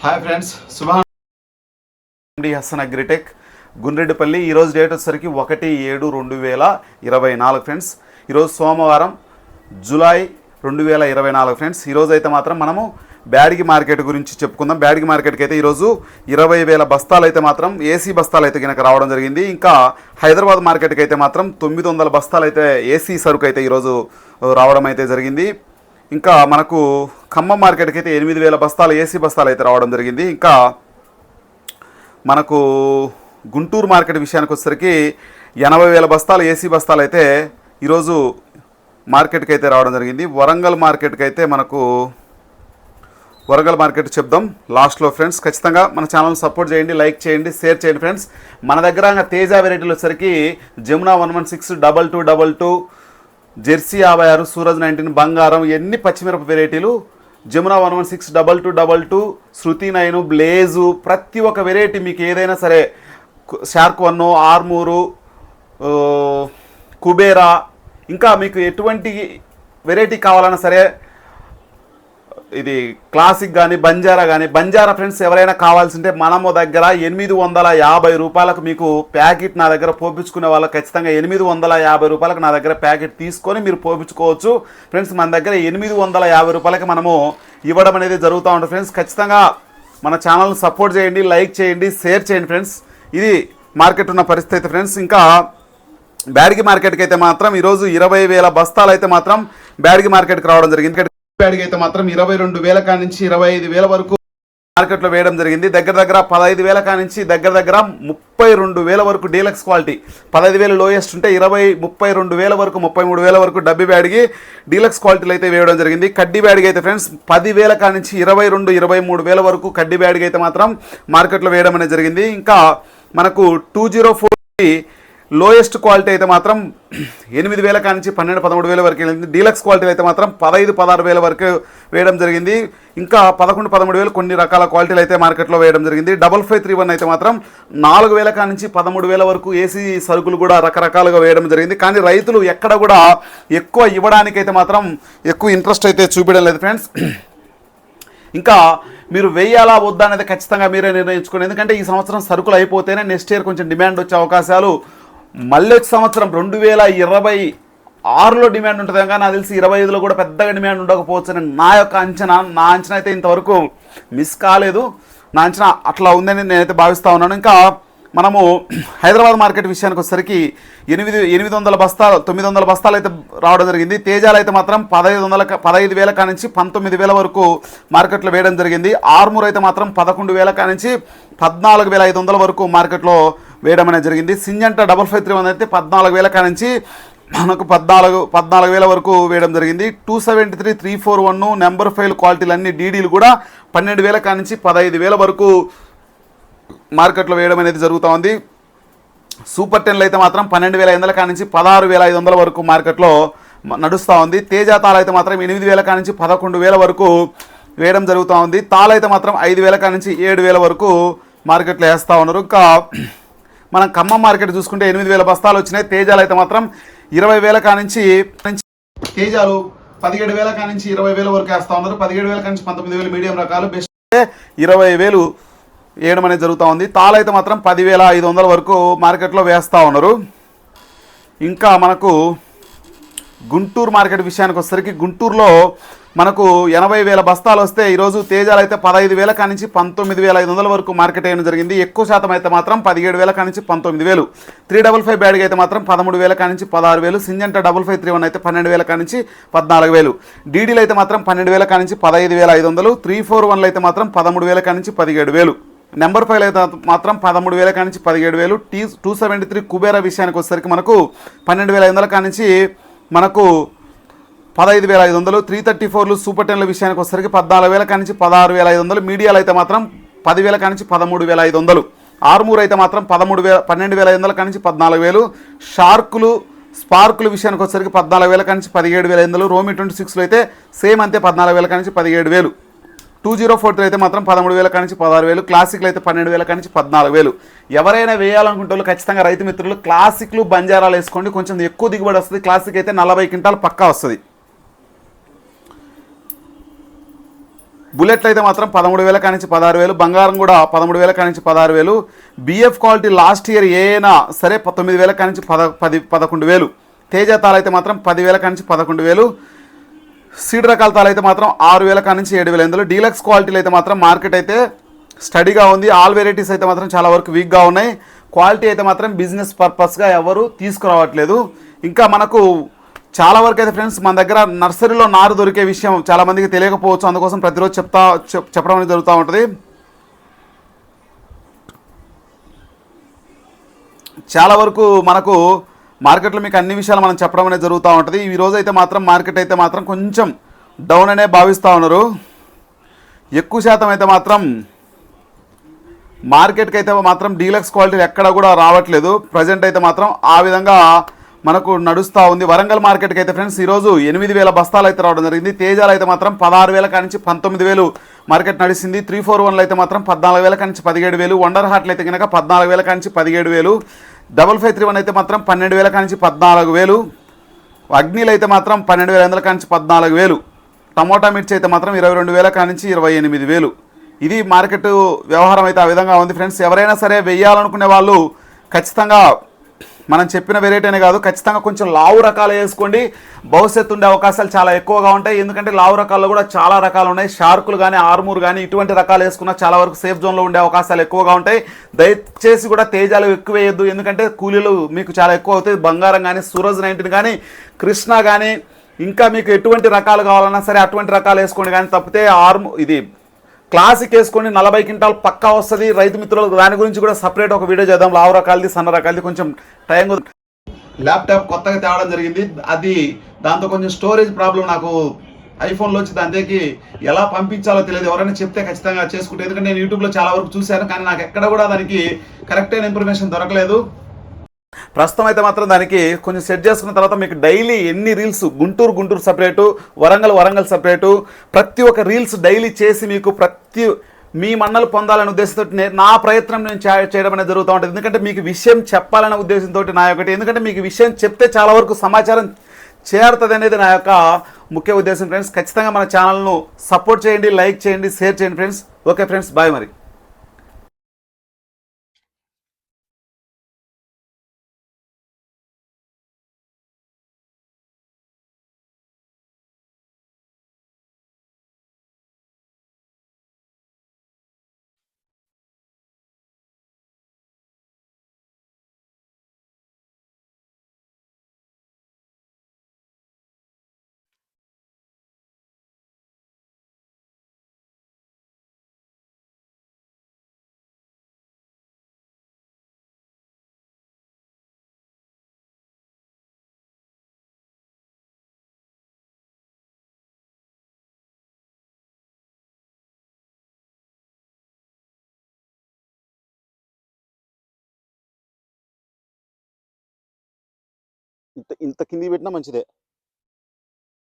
Hi friends Shubha Hasan Agritech Gundreddipalli ఈరోజు date వచ్చేసరికి ఒకటి ఏడు రెండు వేల ఇరవై నాలుగు ఫ్రెండ్స్ ఈరోజు సోమవారం జూలై రెండు వేల ఇరవై నాలుగు ఫ్రెండ్స్ ఈరోజు అయితే మాత్రం మనము బ్యాడిగి మార్కెట్ గురించి చెప్పుకుందాం. బ్యాడిగి మార్కెట్కి అయితే ఈరోజు ఇరవై వేల బస్తాలు అయితే మాత్రం ఏసీ బస్తాలు అయితే కనుక రావడం జరిగింది. ఇంకా హైదరాబాద్ మార్కెట్కి అయితే మాత్రం తొమ్మిది వందల బస్తాలు అయితే ఏసీ సరుకు అయితే ఈరోజు రావడం అయితే జరిగింది. ఇంకా మనకు ఖమ్మం మార్కెట్కి అయితే ఎనిమిది వేల బస్తాలు ఏసీ బస్తాలు అయితే రావడం జరిగింది. ఇంకా మనకు గుంటూరు మార్కెట్ విషయానికి వచ్చేసరికి ఎనభై వేల బస్తాలు ఏసీ బస్తాలు అయితే ఈరోజు మార్కెట్కి అయితే రావడం జరిగింది. వరంగల్ మార్కెట్కి అయితే మనకు వరంగల్ మార్కెట్ చెప్దాం. లాస్ట్లో ఫ్రెండ్స్ ఖచ్చితంగా మన ఛానల్ సపోర్ట్ చేయండి లైక్ చేయండి షేర్ చేయండి ఫ్రెండ్స్. మన దగ్గర తేజ వెరైటీలు వచ్చేసరికి Jamuna one one six double two double two Jersey యాభై ఆరు సూరజ్ నైన్టీన్ బంగారం ఎన్ని పచ్చిమిరప వెరైటీలు? Jamuna one one six double two double two Shruti nine blaze ప్రతి ఒక్క వెరైటీ మీకు ఏదైనా సరే షార్క్ వన్ ఆర్మూరు కుబేరా ఇంకా మీకు ఎటువంటి వెరైటీ కావాలన్నా సరే ఇది క్లాసిక్ కానీ బంజారా కానీ బంజారా ఫ్రెండ్స్ ఎవరైనా కావాల్సింటే మనము దగ్గర ఎనిమిది వందల యాభై రూపాయలకు మీకు ప్యాకెట్ నా దగ్గర పోపించుకునే వాళ్ళు ఖచ్చితంగా ఎనిమిది వందల యాభై రూపాయలకు నా దగ్గర ప్యాకెట్ తీసుకొని మీరు పోపించుకోవచ్చు ఫ్రెండ్స్ మన దగ్గర ఎనిమిది వందల యాభై రూపాయలకి మనము ఇవ్వడం అనేది జరుగుతూ ఉంటుంది. ఫ్రెండ్స్ ఖచ్చితంగా మన ఛానల్ని సపోర్ట్ చేయండి లైక్ చేయండి షేర్ చేయండి ఫ్రెండ్స్ ఇది మార్కెట్ ఉన్న పరిస్థితి ఫ్రెండ్స్ ఇంకా బ్యాడిగి మార్కెట్కి అయితే మాత్రం ఈరోజు ఇరవై వేల బస్తాలు అయితే మాత్రం బ్యాడిగి మార్కెట్కి రావడం జరిగింది. ఇక్కడ అయితే మాత్రం ఇరవై రెండు వేల కాడి నుంచి ఇరవై ఐదు వేల వరకు మార్కెట్లో వేయడం జరిగింది. దగ్గర దగ్గర పదహైదు వేల కానించి నుంచి దగ్గర దగ్గర ముప్పై రెండు వేల వరకు డీలక్స్ క్వాలిటీ. పదహైదు వేలు లోయెస్ట్ ఉంటే ఇరవై ముప్పై రెండు వేల వరకు ముప్పై మూడు వేల వరకు డబ్బి బ్యాడిగి డీలక్స్ క్వాలిటీలు అయితే వేయడం జరిగింది. కడ్డీ బ్యాడిగి అయితే ఫ్రెండ్స్ పది వేల నుంచి ఇరవై రెండు ఇరవై మూడు వేల వరకు కడ్డీ బ్యాడిగి అయితే మాత్రం మార్కెట్లో వేయడం అనేది జరిగింది. ఇంకా మనకు two zero four lowest quality అయితే మాత్రం ఎనిమిది వేల కానించి పన్నెండు పదమూడు వేల వరకు వెళ్ళింది. డీలక్స్ క్వాలిటీ అయితే మాత్రం పదహైదు పదహారు వేల వరకు వేయడం జరిగింది. ఇంకా పదకొండు పదమూడు వేలు కొన్ని రకాల క్వాలిటీలు అయితే మార్కెట్లో వేయడం జరిగింది. డబల్ ఫైవ్ త్రీ వన్ అయితే మాత్రం నాలుగు వేల కానించి పదమూడు వేల వరకు ఏసీ సరుకులు కూడా రకరకాలుగా వేయడం జరిగింది. కానీ రైతులు ఎక్కడ కూడా ఎక్కువ ఇవ్వడానికి అయితే మాత్రం ఎక్కువ ఇంట్రెస్ట్ అయితే చూపించడం లేదు ఫ్రెండ్స్. ఇంకా మీరు వేయాలా వద్దా అనేది ఖచ్చితంగా మీరే నిర్ణయించుకోండి. ఎందుకంటే ఈ సంవత్సరం సరుకులు అయిపోతేనే నెక్స్ట్ ఇయర్ కొంచెం డిమాండ్ వచ్చే అవకాశాలు మళ్ళీ వచ్చే సంవత్సరం రెండు వేల ఇరవై ఆరులో డిమాండ్ ఉంటుంది కానీ నాకు తెలిసి ఇరవై ఐదులో కూడా పెద్దగా డిమాండ్ ఉండకపోవచ్చు అని నా యొక్క అంచనా నా అంచనా అయితే ఇంతవరకు మిస్ కాలేదు. నా అంచనా అట్లా ఉందని నేనైతే భావిస్తూ ఉన్నాను. ఇంకా మనము హైదరాబాద్ మార్కెట్ విషయానికి వచ్చేసరికి ఎనిమిది ఎనిమిది వందల బస్తాలు తొమ్మిది వందల బస్తాలు అయితే రావడం జరిగింది. తేజాలు అయితే మాత్రం పదహైదు వందల పదహైదు వేల కానించి పంతొమ్మిది వేల వరకు మార్కెట్లో వేయడం జరిగింది. ఆర్మూర్ అయితే మాత్రం పదకొండు వేల కానించి పద్నాలుగు వేల ఐదు వందల వరకు మార్కెట్లో వేయడం అనేది జరిగింది. Syngenta double five three one అయితే పద్నాలుగు వేల కానించి మనకు పద్నాలుగు పద్నాలుగు వేల వరకు వేయడం జరిగింది. Two seventy three three four one number file క్వాలిటీలన్నీ డీడీలు కూడా పన్నెండు వేల కానించి పదహైదు వేల వరకు మార్కెట్లో వేయడం అనేది జరుగుతూ ఉంది. సూపర్ టెన్లు అయితే మాత్రం పన్నెండు వేల ఐదు వందల కానించి పదహారు వేల ఐదు వందల వరకు మార్కెట్లో నడుస్తూ ఉంది. తేజాతాలు అయితే మాత్రం ఎనిమిది వేల కానించి పదకొండు వేల వరకు వేయడం జరుగుతూ ఉంది. తాళ అయితే మాత్రం ఐదు వేల కానించి ఏడు వేల వరకు మార్కెట్లో వేస్తూ ఉన్నారు. ఇంకా మనం ఖమ్మం మార్కెట్ చూసుకుంటే ఎనిమిది వేల బస్తాలు వచ్చినాయి. తేజాలు అయితే మాత్రం ఇరవై వేల కానించి తేజాలు పదిహేడు వేల కానించి ఇరవై వేల వరకు వేస్తూ ఉన్నారు. పదిహేడు వేల కానించి పంతొమ్మిది వేలు మీడియం రకాలు. బెస్ట్ ఇరవై వేలు వేయడం అనేది జరుగుతూ ఉంది. తాలు అయితే మాత్రం పదివేల ఐదు వందల వరకు మార్కెట్లో వేస్తూ ఉన్నారు. ఇంకా మనకు గుంటూరు మార్కెట్ విషయానికి వచ్చేసరికి గుంటూరులో మనకు ఎనభై వేల బస్తాలు వస్తే ఈరోజు తేజాలు అయితే పదహైదు వేల కానించి పంతొమ్మిది వేల ఐదు వందల వరకు మార్కెట్ అయ్యడం జరిగింది. ఎక్కువ శాతం అయితే మాత్రం పదిహేడు వేల కానించి పంతొమ్మిది వేలు. త్రీ డబల్ ఫైవ్ బ్యాడ్గా అయితే మాత్రం పదమూడు వేల కానించి పదహారు వేలు. Syngenta double five three one అయితే పన్నెండు వేల కానించి పద్నాలుగు వేలు. డీడీలు అయితే మాత్రం పన్నెండు వేల కానించి పదహైదు వేల ఐదు వందలు. త్రీ ఫోర్ వన్లు అయితే మాత్రం పదమూడు వేల కానించి పదిహేడు వేలు. నెంబర్ ఫైవ్ అయితే మాత్రం పదమూడు వేల కానించి పదిహేడు వేలు. T two seventy three Kubera విషయానికి వచ్చేసరికి మనకు పన్నెండు వేల ఐదు వందల కానించి మనకు పదహైదు వేల ఐదు వందలు త్రీ థర్టీ ఫోర్లు సూపర్ టెన్ల విషయానికి వచ్చేసరికి పద్నాలుగు వేల కానించి పదహారు వేల ఐదు వందలు మీడియాలు అయితే మాత్రం పదివేల కానించి పదమూడు వేల ఐదు వందలు ఆర్మూర్ అయితే మాత్రం పదమూడు వేల పన్నెండు వేల ఐదు వందల కానించి పద్నాలుగు వేలు షార్కులు స్పార్కుల విషయానికి వచ్చేసరికి పద్నాలుగు వేల కానించి పదిహేడు వేల ఐదు వందలు రోమి ట్వంటీ సిక్స్లో అయితే సేమ్ అంతే పద్నాలుగు వేల కానించి పదిహేడు వేలు. టూ జీరో ఫోర్ త్రీ అయితే మాత్రం పదమూడు వేల కానించి పదహారు వేలు క్లాసిక్లు అయితే పన్నెండు వేల కానించి పద్నాలుగు వేలు. ఎవరైనా వేయాలనుకుంటే వాళ్ళు ఖచ్చితంగా రైతు మిత్రులు క్లాసిక్లు బంజారాలు వేసుకోండి కొంచెం ఎక్కువ దిగుబడి వస్తుంది క్లాసిక్ అయితే నలభై క్వింటాలు పక్కా వస్తుంది. బుల్లెట్లు అయితే మాత్రం పదమూడు వేల కానించి పదహారు వేలు బంగారం కూడా పదమూడు వేల కానించి పదహారు వేలు బిఎఫ్ క్వాలిటీ లాస్ట్ ఇయర్ ఏనా సరే తొమ్మిది వేల కానించి పద పది పదకొండు వేలు. తేజ తాలు అయితే మాత్రం పదివేల కానించి పదకొండు వేలు. సీడ్ రకాల తాలు అయితే మాత్రం ఆరు వేల కానించి ఏడు వేల. ఇందులో డీలక్స్ క్వాలిటీలు అయితే మాత్రం మార్కెట్ అయితే స్టడీగా ఉంది. ఆల్ వెరైటీస్ అయితే మాత్రం చాలా వరకు వీక్గా ఉన్నాయి. క్వాలిటీ అయితే మాత్రం బిజినెస్ పర్పస్గా ఎవరు తీసుకురావట్లేదు. ఇంకా మనకు చాలా వరకు అయితే ఫ్రెండ్స్ మన దగ్గర నర్సరీలో నారు దొరికే విషయం చాలామందికి తెలియకపోవచ్చు. అందుకోసం ప్రతిరోజు చెప్తా చెప్పడం అనేది జరుగుతూ ఉంటుంది. చాలా వరకు మనకు మార్కెట్లో మీకు అన్ని విషయాలు మనం చెప్పడం అనేది జరుగుతూ ఉంటుంది. ఈ రోజు అయితే మాత్రం మార్కెట్ అయితే మాత్రం కొంచెం డౌన్ అనే భావిస్తూ ఉన్నారు. ఎక్కువ శాతం అయితే మాత్రం మార్కెట్కి అయితే మాత్రం డీలక్స్ క్వాలిటీ ఎక్కడ కూడా రావట్లేదు. ప్రజెంట్ అయితే మాత్రం ఆ విధంగా మనకు నడుస్తూ ఉంది. వరంగల్ మార్కెట్కి అయితే ఫ్రెండ్స్ ఈరోజు ఎనిమిది వేల బస్తాలు అయితే రావడం జరిగింది. తేజాలు అయితే మాత్రం పదహారు వేల కానించి పంతొమ్మిది వేలు మార్కెట్ నడిచింది త్రీ ఫోర్ వన్లో అయితే మాత్రం పద్నాలుగు వేల కానించి పదిహేడు వేలు. వండర్ హాట్లు అయితే కనుక పద్నాలుగు వేల కానించి పదిహేడు వేలు. డబల్ ఫైవ్ త్రీ వన్ అయితే మాత్రం పన్నెండు వేల కానించి పద్నాలుగు వేలు. అగ్నిలు అయితే మాత్రం పన్నెండు వేల వందల కానించి పద్నాలుగు వేలు. టమోటా మిర్చి అయితే మాత్రం ఇరవై రెండు వేల కానించి ఇరవై ఎనిమిది వేలు. ఇది మార్కెట్ వ్యవహారం అయితే ఆ విధంగా ఉంది ఫ్రెండ్స్. ఎవరైనా సరే వెయ్యాలనుకునే వాళ్ళు ఖచ్చితంగా మనం చెప్పిన వెరైటీ అనే కాదు. ఖచ్చితంగా కొంచెం లావు రకాలు వేసుకోండి. భవిష్యత్తు ఉండే అవకాశాలు చాలా ఎక్కువగా ఉంటాయి. ఎందుకంటే లావు రకాల్లో కూడా చాలా రకాలు ఉన్నాయి. షార్కులు కానీ ఆర్మూర్ కానీ ఇటువంటి రకాలు వేసుకున్నా చాలా వరకు సేఫ్ జోన్లో ఉండే అవకాశాలు ఎక్కువగా ఉంటాయి. దయచేసి కూడా తేజాలు ఎక్కువ వేయద్దు. ఎందుకంటే కూలీలు మీకు చాలా ఎక్కువ అవుతాయి. బంగారం కానీ సూరజ్ నైన్టీన్ కానీ కృష్ణ కానీ ఇంకా మీకు ఎటువంటి రకాలు కావాలన్నా సరే అటువంటి రకాలు వేసుకోండి. కానీ తప్పితే ఆర్ము ఇది క్లాసిక్ వేసుకొని నలభై క్వింటాల్ పక్కా వస్తుంది. రైతు మిత్రులకు దాని గురించి కూడా సపరేట్ ఒక వీడియో చేద్దాం. లావు రకాలది సన్న రకాలది కొంచెం టైం ల్యాప్టాప్ కొత్తగా తేవడం జరిగింది. అది దాంతో కొంచెం స్టోరేజ్ ప్రాబ్లం నాకు ఐఫోన్లో వచ్చి దానికి ఎలా పంపించాలో తెలియదు. ఎవరైనా చెప్తే ఖచ్చితంగా చేసుకుంటే. ఎందుకంటే నేను యూట్యూబ్లో చాలా వరకు చూశాను. కానీ నాకు ఎక్కడ కూడా దానికి కరెక్ట్ అయిన ఇన్ఫర్మేషన్ దొరకలేదు. ప్రస్తుతం అయితే మాత్రం దానికి కొంచెం సెట్ చేసుకున్న తర్వాత మీకు డైలీ ఎన్ని reels Guntur Guntur separate Warangal Warangal separate ప్రతి ఒక్క రీల్స్ డైలీ చేసి మీకు ప్రతి మీ మన్నలు పొందాలనే ఉద్దేశంతో నా ప్రయత్నం నేను చేయడం అనేది జరుగుతూ ఉంటుంది. ఎందుకంటే మీకు విషయం చెప్పాలనే ఉద్దేశంతో నా ఒకటి ఎందుకంటే మీకు విషయం చెప్తే చాలా వరకు సమాచారం చేరుతుంది అనేది నా యొక్క ముఖ్య ఉద్దేశం ఫ్రెండ్స్ ఖచ్చితంగా మన ఛానల్ను సపోర్ట్ చేయండి లైక్ చేయండి షేర్ చేయండి ఫ్రెండ్స్ ఓకే ఫ్రెండ్స్ బాయ్ మరి. ఇంత ఇంత కింది పెట్టినా మంచిదే.